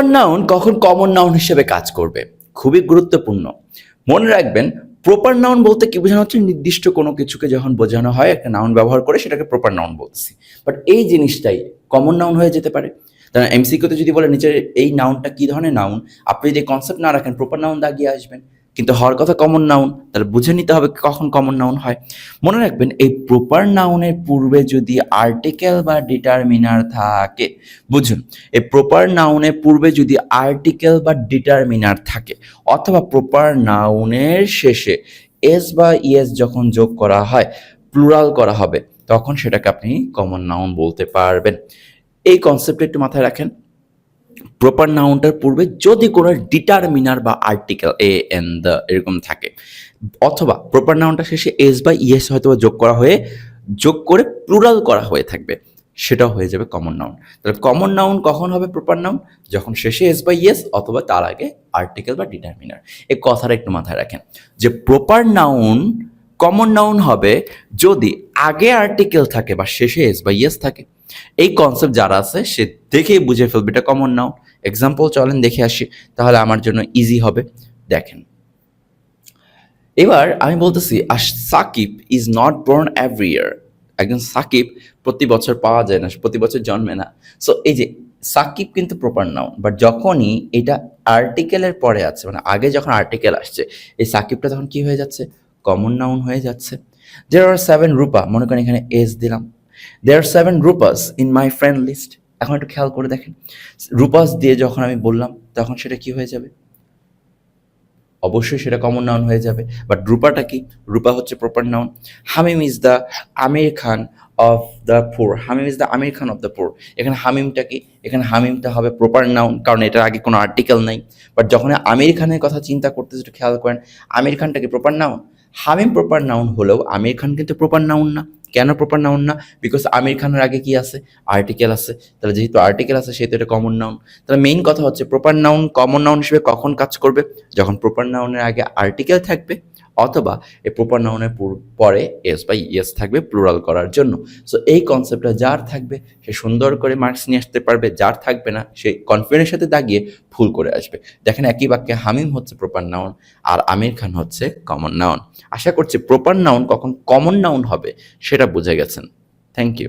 Proper noun কখন common noun হিসেবে কাজ করবে? খুবই গুরুত্বপূর্ণ। মনে রাখবেন প্রপার নাউন বলতে কি বোঝানো হচ্ছে? নির্দিষ্ট কোনো কিছুকে যখন বোঝানো হয়, একটা নাউন ব্যবহার করে সেটাকে প্রপার নাউন বলছি বাট এই জিনিসটাই কমন নাউন হয়ে যেতে পারে। তাহলে এমসিকিউতে যদি বলে, নিচের এই নাউনটা কি ধরনের নাউন আপনি যদি কনসেপ্ট না রাখেন প্রপার নাউন দাগিয়ে আসবেন। কিন্তু হওয়ার কথা কমন নাউন তাহলে বুঝে নিতে হবে কখন কমন নাউন হয়। মনে রাখবেন, এই প্রপার নাউনের পূর্বে যদি আর্টিকেল বা ডিটারমিনার থাকে, বুঝুন, এই প্রপার নাউনের পূর্বে যদি আর্টিকেল বা ডিটারমিনার থাকে, অথবা প্রপার নাউনের শেষে এস বা ইএস যখন যোগ করা হয় প্লুরাল করা হবে, তখন সেটাকে আপনি কমন নাউন বলতে পারবেন। এই কনসেপ্টটা একটু মাথায় রাখেন প্রপার নাউনটার পূর্বে যদি কোনো ডিটারমিনার বা আর্টিকেল এ এন দ্য এরকম থাকে। অথবা প্রপার নাউনটা শেষে এস বা ইএস হয়তো বা যোগ করা হয়ে, যোগ করে প্লুরাল করা হয়ে থাকবে। সেটাও হয়ে যাবে কমন নাউন তাহলে কমন নাউন কখন হবে প্রপার নাউন যখন শেষে এস বা ইয়েস অথবা তার আগে আর্টিকেল বা ডিটারমিনার এই কথাটা একটু মাথায় রাখেন। যে প্রপার নাউন কমন নাউন হবে যদি আগে আর্টিকেল থাকে বা শেষে এস বা ইয়েস থাকে। এই কনসেপ্ট যারা আছে, সে দেখেই বুঝে ফেলবে এটা কমন নাউন এক্সাম্পল চলেন দেখে আসি, তাহলে আমার জন্য ইজি হবে। দেখেন। এবার আমি বলতেছি আর Sakib is not born every year একজন সাকিব প্রতি বছর পাওয়া যায় না, প্রতি বছর জন্মে না। সো এই যে সাকিব কিন্তু প্রপার নাউন বাট যখনই এটা আর্টিকেলের পরে আছে মানে আগে যখন আর্টিকেল আসছে, এই সাকিবটা তখন কি হয়ে যাচ্ছে? কমন নাউন হয়ে যাচ্ছে। দেয়ার আর সেভেন রূপা মনে করেন এখানে এস দিলাম। There are seven Rupas in my friend list এখন একটু খেয়াল করে দেখেন। রূপাস দিয়ে যখন আমি বললাম, তখন সেটা কি হয়ে যাবে? অবশ্যই সেটা কমন নাউন হয়ে যাবে। বাট রূপাটা কি? রূপা হচ্ছে proper noun Hamim is the Aamir Khan of the poor Hamim is the Aamir Khan of the poor এখানে হামিমটা কি? এখানে হামিমটা হবে প্রপার নাউন কারণ এটার আগে কোনো আর্টিকেল নেই। বাট যখন আমির খানের কথা চিন্তা করতে একটু খেয়াল করেন। আমির খানটা কি proper noun Hamim proper noun হলেও আমির খান কিন্তু প্রপার নাউন না। কেন প্রপার নাউন না? বিকজ আমির খানের আগে কি আছে? আর্টিকেল আছে। তাহলে যেহেতু আর্টিকেল আছে, সেহেতু এটা কমন নাউন তাহলে মেইন কথা হচ্ছে প্রপার নাউন কমন নাউন হিসেবে কখন কাজ করবে? যখন প্রপার নাউনের আগে আর্টিকেল থাকবে অথবা এ প্রপার নাউনের পরে এস বা ইয়েস থাকবে প্লুরাল করার জন্য। সো এই কনসেপ্টটা যার থাকবে, সে সুন্দর করে মার্কস নিয়ে আসতে পারবে, যার থাকবে না, সে কনফিডেন্সের সাথে দাগিয়ে ফুল করে আসবে। দেখেন একই বাক্যে হামিম হচ্ছে প্রপার নাউন আর আমির খান হচ্ছে কমন নাউন আশা করছি প্রপার নাউন কখন কমন নাউন হবে, সেটা বুঝে গেছেন। Thank you